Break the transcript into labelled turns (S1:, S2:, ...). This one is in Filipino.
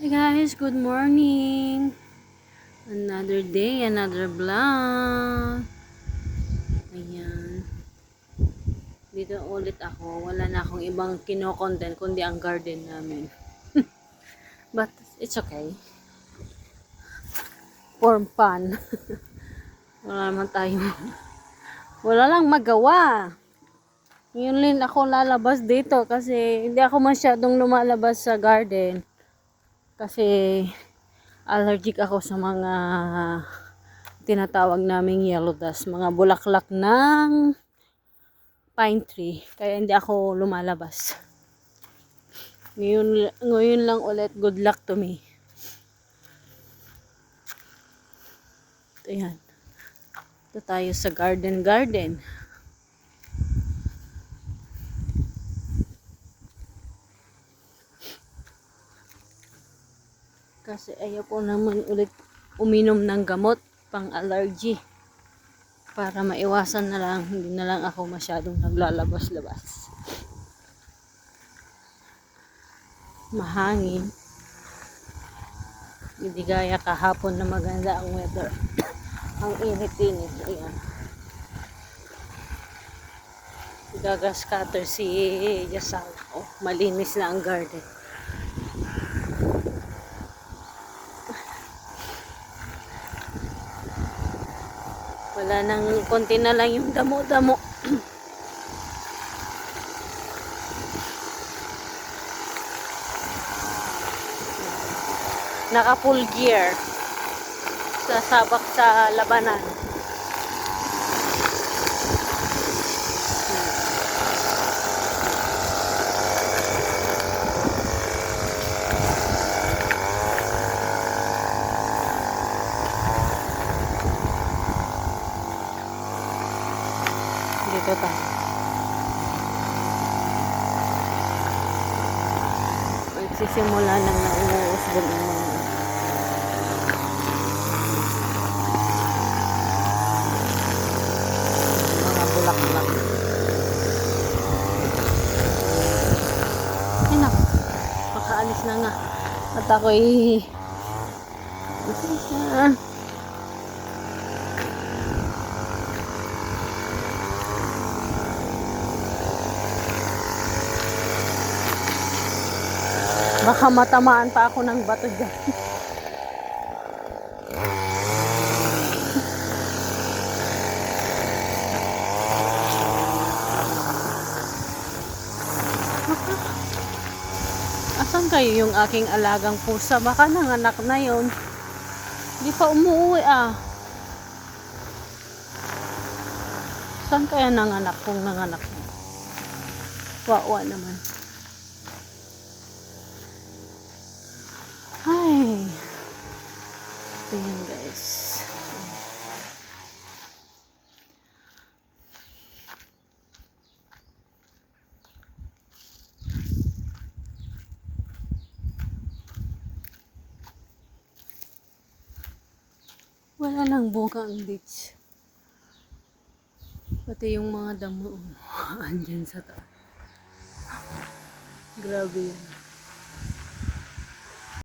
S1: Hi guys, good morning. Another day, another vlog. Ayan. Dito ulit ako. Wala na akong ibang kino-content kundi ang garden namin. But it's okay. For fun. Wala naman tayo. Wala lang magawa. Ngayon din ako lalabas dito kasi hindi ako masyadong lumalabas sa garden. Kasi allergic ako sa mga tinatawag naming yellow dust, mga bulaklak ng pine tree. Kaya hindi ako lumalabas. Ngayon, ngayon lang ulit, good luck to me. Ito yan. Ito tayo sa garden garden. Kasi ayaw ko naman ulit uminom ng gamot pang allergy. Para maiwasan na lang, hindi na lang ako masyadong naglalabas-labas. Mahangin. Hindi gaya kahapon na maganda ang weather. ang init-init. Ayan. Gagascatter si Yasal. Oh, malinis na ang garden. Wala nang konti na lang yung damo-damo. Naka full gear. Sasabak sa labanan. Dito tayo. Magsisimula lang na umuusbog ng mga mga bulaklak. Ay nak, makaalis na nga. At ako'y Ah. Baka matamaan pa ako ng bato dyan. Asan kayo yung aking alagang pusa? Baka nanganak na yon. Hindi pa umuwi ah. Saan kaya nanganak kung nanganak na? Wawa naman. Ay. Ito yan guys. Wala nang buka ang beach. Pati yung mga damo. Andyan sa taas. Grabe yan.